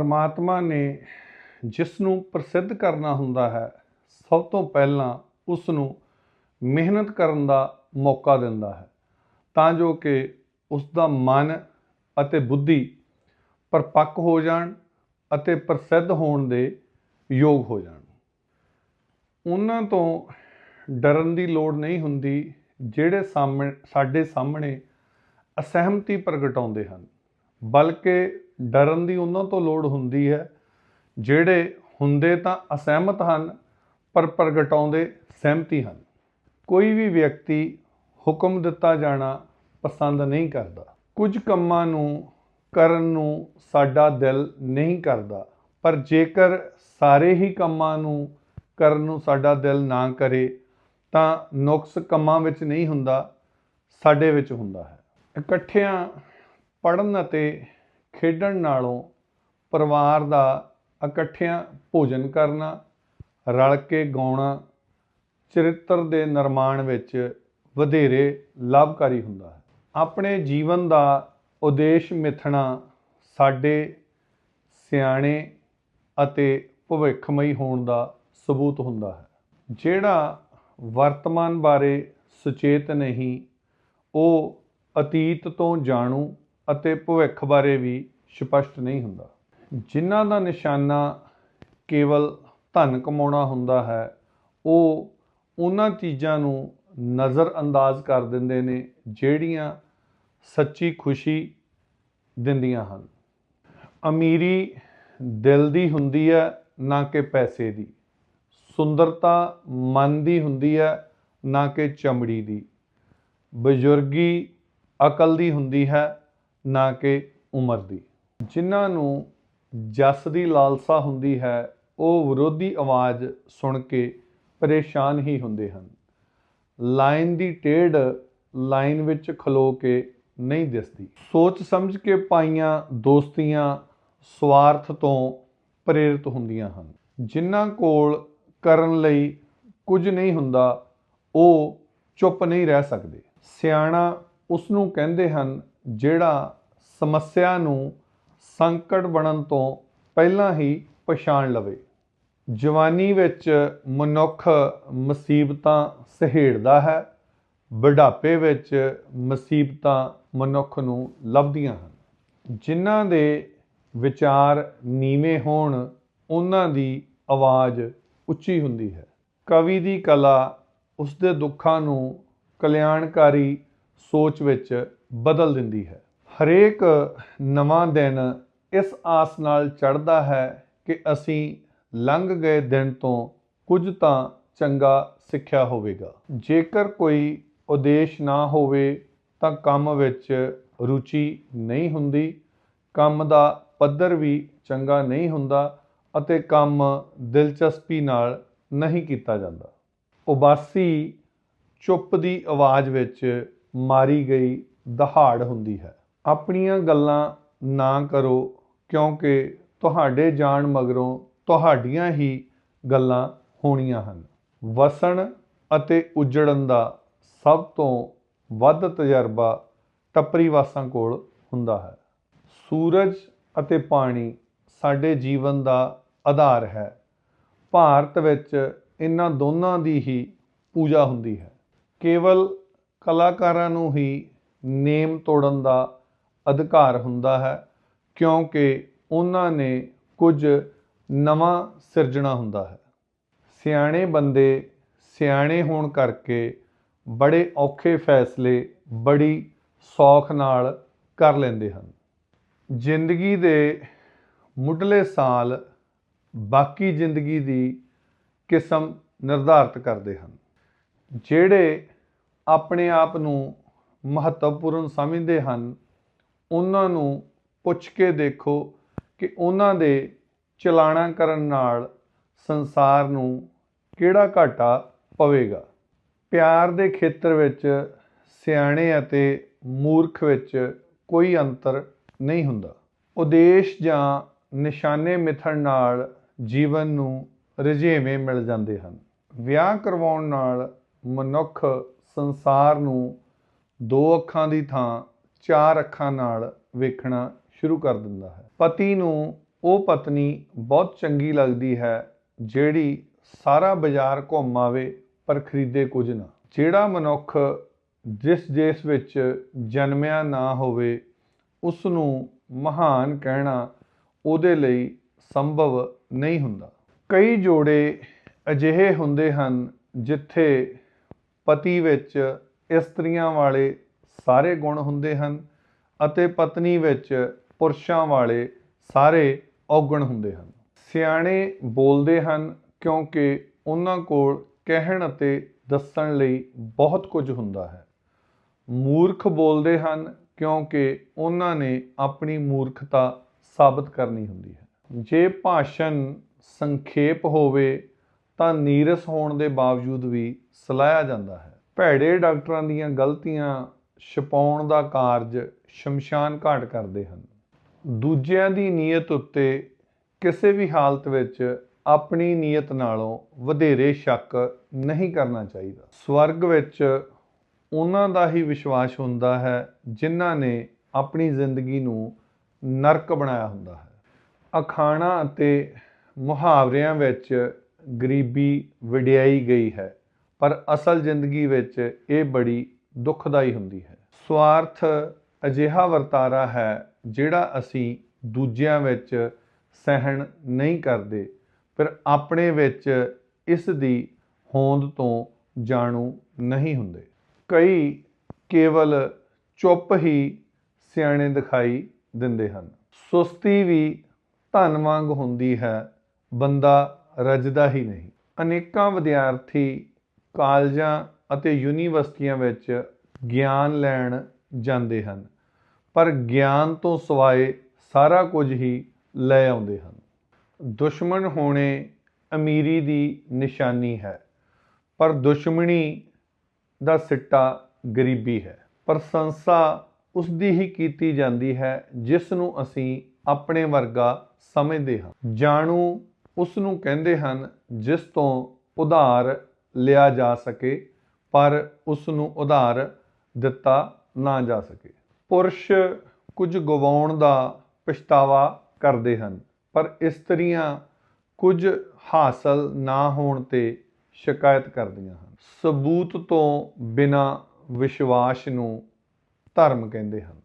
ਪਰਮਾਤਮਾ ਨੇ ਜਿਸ ਨੂੰ ਪ੍ਰਸਿੱਧ ਕਰਨਾ ਹੁੰਦਾ ਹੈ, ਸਭ ਤੋਂ ਪਹਿਲਾਂ ਉਸ ਨੂੰ ਮਿਹਨਤ ਕਰਨ ਦਾ ਮੌਕਾ ਦਿੰਦਾ ਹੈ। ਤਾਂ ਜੋ ਕਿ ਉਸ ਦਾ ਮਨ ਅਤੇ ਬੁੱਧੀ ਪਰਪੱਕ ਹੋ ਜਾਣ ਅਤੇ ਪ੍ਰਸਿੱਧ ਹੋਣ ਦੇ ਯੋਗ ਹੋ ਜਾਣ। ਉਹਨਾਂ ਤੋਂ ਡਰਨ ਦੀ ਲੋੜ ਨਹੀਂ ਹੁੰਦੀ, ਜਿਹੜੇ ਸਾਹਮਣੇ ਸਾਡੇ ਸਾਹਮਣੇ ਅਸਹਿਮਤੀ ਪ੍ਰਗਟਾਉਂਦੇ ਹਨ। ਬਲਕਿ ਡਰਨ ਦੀ ਉਹਨਾਂ ਤੋਂ ਲੋੜ ਹੁੰਦੀ ਹੈ, ਜਿਹੜੇ ਹੁੰਦੇ ਤਾਂ ਅਸਹਿਮਤ ਹਨ, ਪਰ ਪ੍ਰਗਟਾਉਂਦੇ ਸਹਿਮਤੀ ਹਨ। ਕੋਈ ਵੀ ਵਿਅਕਤੀ ਹੁਕਮ ਦਿੱਤਾ ਜਾਣਾ ਪਸੰਦ ਨਹੀਂ ਕਰਦਾ। ਕੁਝ ਕੰਮਾਂ ਨੂੰ ਕਰਨ ਨੂੰ ਸਾਡਾ ਦਿਲ ਨਹੀਂ ਕਰਦਾ, ਪਰ ਜੇਕਰ ਸਾਰੇ ਹੀ ਕੰਮਾਂ ਨੂੰ ਕਰਨ ਨੂੰ ਸਾਡਾ ਦਿਲ ਨਾ ਕਰੇ, ਤਾਂ ਨੁਕਸ ਕੰਮਾਂ ਵਿੱਚ ਨਹੀਂ ਹੁੰਦਾ, ਸਾਡੇ ਵਿੱਚ ਹੁੰਦਾ ਹੈ। ਇਕੱਠਿਆਂ ਪੜਨ ਅਤੇ ਖੇਡਣ ਨਾਲੋਂ ਪਰਿਵਾਰ ਦਾ ਇਕੱਠਿਆਂ ਭੋਜਨ ਕਰਨਾ, ਰਲ ਕੇ ਗਾਉਣਾ, ਚਰਿੱਤਰ ਦੇ ਨਿਰਮਾਣ ਵਿੱਚ ਵਧੇਰੇ ਲਾਭਕਾਰੀ ਹੁੰਦਾ ਹੈ। ਆਪਣੇ ਜੀਵਨ ਦਾ ਉਦੇਸ਼ ਮਿਥਣਾ ਸਾਡੇ ਸਿਆਣੇ ਅਤੇ ਭਵਿੱਖਮਈ ਹੋਣ ਦਾ ਸਬੂਤ ਹੁੰਦਾ ਹੈ। ਜਿਹੜਾ ਵਰਤਮਾਨ ਬਾਰੇ ਸੁਚੇਤ ਨਹੀਂ, ਉਹ ਅਤੀਤ ਤੋਂ ਜਾਣੂ ਅਤੇ ਭਵਿੱਖ ਬਾਰੇ ਵੀ ਸਪਸ਼ਟ ਨਹੀਂ ਹੁੰਦਾ। ਜਿਨ੍ਹਾਂ ਦਾ ਨਿਸ਼ਾਨਾ ਕੇਵਲ ਧਨ ਕਮਾਉਣਾ ਹੁੰਦਾ ਹੈ, ਉਹ ਉਹਨਾਂ ਚੀਜ਼ਾਂ ਨੂੰ ਨਜ਼ਰ ਅੰਦਾਜ਼ ਕਰ ਦਿੰਦੇ ਨੇ, ਜਿਹੜੀਆਂ ਸੱਚੀ ਖੁਸ਼ੀ ਦਿੰਦੀਆਂ ਹਨ। ਅਮੀਰੀ ਦਿਲ ਦੀ ਹੁੰਦੀ ਹੈ, ਨਾ ਕਿ ਪੈਸੇ ਦੀ। ਸੁੰਦਰਤਾ ਮਨ ਦੀ ਹੁੰਦੀ ਹੈ, ਨਾ ਕਿ ਚਮੜੀ ਦੀ। ਬਜ਼ੁਰਗੀ ਅਕਲ ਦੀ ਹੁੰਦੀ ਹੈ ਨਾ ਕਿ ਉਮਰ ਦੀ। ਜਿਨ੍ਹਾਂ ਨੂੰ ਜਸ ਦੀ ਲਾਲਸਾ ਹੁੰਦੀ ਹੈ, ਉਹ ਵਿਰੋਧੀ ਆਵਾਜ਼ ਸੁਣ ਕੇ ਪਰੇਸ਼ਾਨ ਹੀ ਹੁੰਦੇ ਹਨ। ਲਾਈਨ ਦੀ ਟੇਢ ਲਾਈਨ ਵਿੱਚ ਖਲੋ ਕੇ ਨਹੀਂ ਦਿਸਦੀ। ਸੋਚ ਸਮਝ ਕੇ ਪਾਈਆਂ ਦੋਸਤੀਆਂ ਸਵਾਰਥ ਤੋਂ ਪ੍ਰੇਰਿਤ ਹੁੰਦੀਆਂ ਹਨ। ਜਿਨ੍ਹਾਂ ਕੋਲ ਕਰਨ ਲਈ ਕੁਝ ਨਹੀਂ ਹੁੰਦਾ, ਉਹ ਚੁੱਪ ਨਹੀਂ ਰਹਿ ਸਕਦੇ। ਸਿਆਣਾ ਉਸ ਨੂੰ ਕਹਿੰਦੇ ਹਨ ਜਿਹੜਾ ਸਮੱਸਿਆ ਨੂੰ ਸੰਕਟ ਬਣਨ ਤੋਂ ਪਹਿਲਾਂ ਹੀ ਪਛਾਣ ਲਵੇ। ਜਵਾਨੀ ਵਿੱਚ ਮਨੁੱਖ ਮੁਸੀਬਤਾਂ ਸਹੇੜਦਾ ਹੈ। ਬੁਢਾਪੇ ਵਿੱਚ ਮੁਸੀਬਤਾਂ ਮਨੁੱਖ ਨੂੰ ਲੱਭਦੀਆਂ ਹਨ। ਜਿਨ੍ਹਾਂ ਦੇ ਵਿਚਾਰ ਨੀਵੇਂ ਹੋਣ, ਉਹਨਾਂ ਦੀ ਆਵਾਜ਼ ਉੱਚੀ ਹੁੰਦੀ ਹੈ। ਕਵੀ ਦੀ ਕਲਾ ਉਸ ਦੇ ਦੁੱਖਾਂ ਨੂੰ ਕਲਿਆਣਕਾਰੀ ਸੋਚ ਵਿੱਚ ਬਦਲ ਦਿੰਦੀ ਹੈ। ਹਰੇਕ ਨਵਾਂ ਦਿਨ ਇਸ ਆਸ ਨਾਲ ਚੜ੍ਹਦਾ ਹੈ ਕਿ ਅਸੀਂ ਲੰਘ ਗਏ ਦਿਨ ਤੋਂ ਕੁਝ ਤਾਂ ਚੰਗਾ ਸਿੱਖਿਆ ਹੋਵੇਗਾ। ਜੇਕਰ ਕੋਈ ਉਦੇਸ਼ ਨਾ ਹੋਵੇ ਤਾਂ ਕੰਮ ਵਿੱਚ ਰੁਚੀ ਨਹੀਂ ਹੁੰਦੀ, ਕੰਮ ਦਾ ਪੱਧਰ ਵੀ ਚੰਗਾ ਨਹੀਂ ਹੁੰਦਾ ਅਤੇ ਕੰਮ ਦਿਲਚਸਪੀ ਨਾਲ ਨਹੀਂ ਕੀਤਾ ਜਾਂਦਾ। ਉਬਾਸੀ ਚੁੱਪ ਦੀ ਆਵਾਜ਼ ਵਿੱਚ ਮਾਰੀ ਗਈ ਦਹਾੜ ਹੁੰਦੀ ਹੈ। ਆਪਣੀਆਂ ਗੱਲਾਂ ਨਾ ਕਰੋ ਕਿਉਂਕਿ ਤੁਹਾਡੇ ਜਾਣ ਮਗਰੋਂ ਤੁਹਾਡੀਆਂ ਹੀ ਗੱਲਾਂ ਹੋਣੀਆਂ ਹਨ। ਵਸਣ ਅਤੇ ਉਜੜਨ ਦਾ ਸਭ ਤੋਂ ਵੱਧ ਤਜਰਬਾ ਟੱਪਰੀ ਵਾਸਾਂ ਕੋਲ ਹੁੰਦਾ ਹੈ। ਸੂਰਜ ਅਤੇ ਪਾਣੀ ਸਾਡੇ ਜੀਵਨ ਦਾ ਆਧਾਰ ਹੈ। ਭਾਰਤ ਵਿੱਚ ਇਹਨਾਂ ਦੋਨਾਂ ਦੀ ਹੀ ਪੂਜਾ ਹੁੰਦੀ ਹੈ। ਕੇਵਲ ਕਲਾਕਾਰਾਂ ਨੂੰ ਹੀ ਨੇਮ ਤੋੜਨ ਦਾ ਅਧਿਕਾਰ ਹੁੰਦਾ ਹੈ, ਕਿਉਂਕਿ ਉਹਨਾਂ ਨੇ ਕੁਝ ਨਵਾਂ ਸਿਰਜਣਾ ਹੁੰਦਾ ਹੈ। ਸਿਆਣੇ ਬੰਦੇ ਸਿਆਣੇ ਹੋਣ ਕਰਕੇ ਬੜੇ ਔਖੇ ਫੈਸਲੇ ਬੜੀ ਸੌਖ ਨਾਲ ਕਰ ਲੈਂਦੇ ਹਨ। ਜ਼ਿੰਦਗੀ ਦੇ ਮੁੱਢਲੇ ਸਾਲ ਬਾਕੀ ਜ਼ਿੰਦਗੀ ਦੀ ਕਿਸਮ ਨਿਰਧਾਰਤ ਕਰਦੇ ਹਨ, ਜਿਹੜੇ ਆਪਣੇ ਆਪ ਨੂੰ ਮਹੱਤਵਪੂਰਨ ਸਮਝਦੇ ਹਨ। ਉਹਨਾਂ ਨੂੰ ਪੁੱਛ ਕੇ ਦੇਖੋ ਕਿ ਉਹਨਾਂ ਦੇ ਚਲਾਣਾ ਕਰਨ ਨਾਲ ਸੰਸਾਰ ਨੂੰ ਕਿਹੜਾ ਘਾਟਾ ਪਵੇਗਾ। ਪਿਆਰ ਦੇ ਖੇਤਰ ਵਿੱਚ ਸਿਆਣੇ ਅਤੇ ਮੂਰਖ ਵਿੱਚ ਕੋਈ ਅੰਤਰ ਨਹੀਂ ਹੁੰਦਾ। ਉਦੇਸ਼ ਜਾਂ ਨਿਸ਼ਾਨੇ ਮਿਥਣ ਨਾਲ ਜੀਵਨ ਨੂੰ ਰਜੇਵੇਂ ਮਿਲ ਜਾਂਦੇ ਹਨ। ਵਿਆਹ ਕਰਵਾਉਣ ਨਾਲ ਮਨੁੱਖ ਸੰਸਾਰ ਨੂੰ ਦੋ ਅੱਖਾਂ ਦੀ ਥਾਂ ਚਾਰ ਅੱਖਾਂ ਨਾਲ ਵੇਖਣਾ ਸ਼ੁਰੂ ਕਰ ਦਿੰਦਾ ਹੈ। ਪਤੀ ਨੂੰ ਉਹ ਪਤਨੀ ਬਹੁਤ ਚੰਗੀ ਲੱਗਦੀ ਹੈ ਜਿਹੜੀ ਸਾਰਾ ਬਾਜ਼ਾਰ ਘੁੰਮ ਆਵੇ ਪਰ ਖਰੀਦੇ ਕੁਝ ਨਾ। ਜਿਹੜਾ ਮਨੁੱਖ ਜਿਸ ਦੇਸ਼ ਵਿੱਚ ਜਨਮਿਆ ਨਾ ਹੋਵੇ ਉਸ ਨੂੰ ਮਹਾਨ ਕਹਿਣਾ ਉਹਦੇ ਲਈ ਸੰਭਵ ਨਹੀਂ ਹੁੰਦਾ। ਕਈ ਜੋੜੇ ਅਜਿਹੇ ਹੁੰਦੇ ਹਨ ਜਿੱਥੇ ਪਤੀ ਵਿੱਚ ਇਸਤਰੀਆਂ ਵਾਲੇ ਸਾਰੇ ਗੁਣ ਹੁੰਦੇ ਹਨ ਅਤੇ ਪਤਨੀ ਵਿੱਚ ਪੁਰਸ਼ਾਂ ਵਾਲੇ ਸਾਰੇ ਔਗਣ ਹੁੰਦੇ ਹਨ। ਸਿਆਣੇ ਬੋਲਦੇ ਹਨ ਕਿਉਂਕਿ ਉਹਨਾਂ ਕੋਲ ਕਹਿਣ ਅਤੇ ਦੱਸਣ ਲਈ ਬਹੁਤ ਕੁਝ ਹੁੰਦਾ ਹੈ। ਮੂਰਖ ਬੋਲਦੇ ਹਨ ਕਿਉਂਕਿ ਉਹਨਾਂ ਨੇ ਆਪਣੀ ਮੂਰਖਤਾ ਸਾਬਤ ਕਰਨੀ ਹੁੰਦੀ ਹੈ। ਜੇ ਭਾਸ਼ਣ ਸੰਖੇਪ ਹੋਵੇ ਤਾਂ ਨੀਰਸ ਹੋਣ ਦੇ ਬਾਵਜੂਦ ਵੀ ਸਲਾਹਿਆ ਜਾਂਦਾ ਹੈ। ਭੈੜੇ ਡਾਕਟਰਾਂ ਦੀਆਂ ਗਲਤੀਆਂ ਛਪਾਉਣ ਦਾ ਕਾਰਜ ਸ਼ਮਸ਼ਾਨ ਘਾਟ ਕਰਦੇ ਹਨ। ਦੂਜਿਆਂ ਦੀ ਨੀਅਤ ਉੱਤੇ ਕਿਸੇ ਵੀ ਹਾਲਤ ਵਿੱਚ ਆਪਣੀ ਨੀਅਤ ਨਾਲੋਂ ਵਧੇਰੇ ਸ਼ੱਕ ਨਹੀਂ ਕਰਨਾ ਚਾਹੀਦਾ। ਸਵਰਗ ਵਿੱਚ ਉਹਨਾਂ ਦਾ ਹੀ ਵਿਸ਼ਵਾਸ ਹੁੰਦਾ ਹੈ ਜਿਨ੍ਹਾਂ ਨੇ ਆਪਣੀ ਜ਼ਿੰਦਗੀ ਨੂੰ ਨਰਕ ਬਣਾਇਆ ਹੁੰਦਾ ਹੈ। ਅਖਾਣਾ ਅਤੇ ਮੁਹਾਵਰਿਆਂ ਵਿੱਚ ਗਰੀਬੀ ਵਡਿਆਈ ਗਈ ਹੈ। ਪਰ ਅਸਲ ਜ਼ਿੰਦਗੀ ਵਿੱਚ ਇਹ ਬੜੀ ਦੁੱਖਦਾਈ ਹੁੰਦੀ ਹੈ। ਸਵਾਰਥ ਅਜਿਹਾ ਵਰਤਾਰਾ ਹੈ ਜਿਹੜਾ ਅਸੀਂ ਦੂਜਿਆਂ ਵਿੱਚ ਸਹਿਣ ਨਹੀਂ ਕਰਦੇ ਪਰ ਆਪਣੇ ਵਿੱਚ ਇਸ ਦੀ ਹੋਂਦ ਤੋਂ ਜਾਣੂ ਨਹੀਂ ਹੁੰਦੇ। ਕਈ ਕੇਵਲ ਚੁੱਪ ਹੀ ਸਿਆਣੇ ਦਿਖਾਈ ਦਿੰਦੇ ਹਨ। ਸੁਸਤੀ ਵੀ ਧਨ ਵਾਂਗ ਹੁੰਦੀ ਹੈ, ਬੰਦਾ ਰੱਜਦਾ ਹੀ ਨਹੀਂ। ਅਨੇਕਾਂ ਵਿਦਿਆਰਥੀ ਕਾਲਜਾਂ ਅਤੇ ਯੂਨੀਵਰਸਿਟੀਆਂ ਵਿੱਚ ਗਿਆਨ ਲੈਣ ਜਾਂਦੇ ਹਨ, ਪਰ ਗਿਆਨ ਤੋਂ ਸਿਵਾਏ ਸਾਰਾ ਕੁਝ ਹੀ ਲੈ ਆਉਂਦੇ ਹਨ। ਦੁਸ਼ਮਣ ਹੋਣੇ ਅਮੀਰੀ ਦੀ ਨਿਸ਼ਾਨੀ ਹੈ, ਪਰ ਦੁਸ਼ਮਣੀ ਦਾ ਸਿੱਟਾ ਗਰੀਬੀ ਹੈ। ਪ੍ਰਸ਼ੰਸਾ ਉਸ ਦੀ ਹੀ ਕੀਤੀ ਜਾਂਦੀ ਹੈ, ਜਿਸ ਨੂੰ ਅਸੀਂ ਆਪਣੇ ਵਰਗਾ ਸਮਝਦੇ ਹਾਂ। ਜਾਣੂ ਉਸ ਨੂੰ ਕਹਿੰਦੇ ਹਨ, ਜਿਸ ਤੋਂ ਉਧਾਰ ਲਿਆ ਜਾ ਸਕੇ, ਪਰ ਉਸ ਨੂੰ ਉਧਾਰ ਦਿੱਤਾ ਨਾ ਜਾ ਸਕੇ। ਪੁਰਸ਼ ਕੁਝ ਗਵਾਉਣ ਦਾ ਪਛਤਾਵਾ ਕਰਦੇ ਹਨ, ਪਰ ਇਸਤਰੀਆਂ ਕੁਝ ਹਾਸਲ ਨਾ ਹੋਣ ਤੇ ਸ਼ਿਕਾਇਤ ਕਰਦੀਆਂ ਹਨ। ਸਬੂਤ ਤੋਂ ਬਿਨਾ ਵਿਸ਼ਵਾਸ ਨੂੰ ਧਰਮ ਕਹਿੰਦੇ ਹਨ।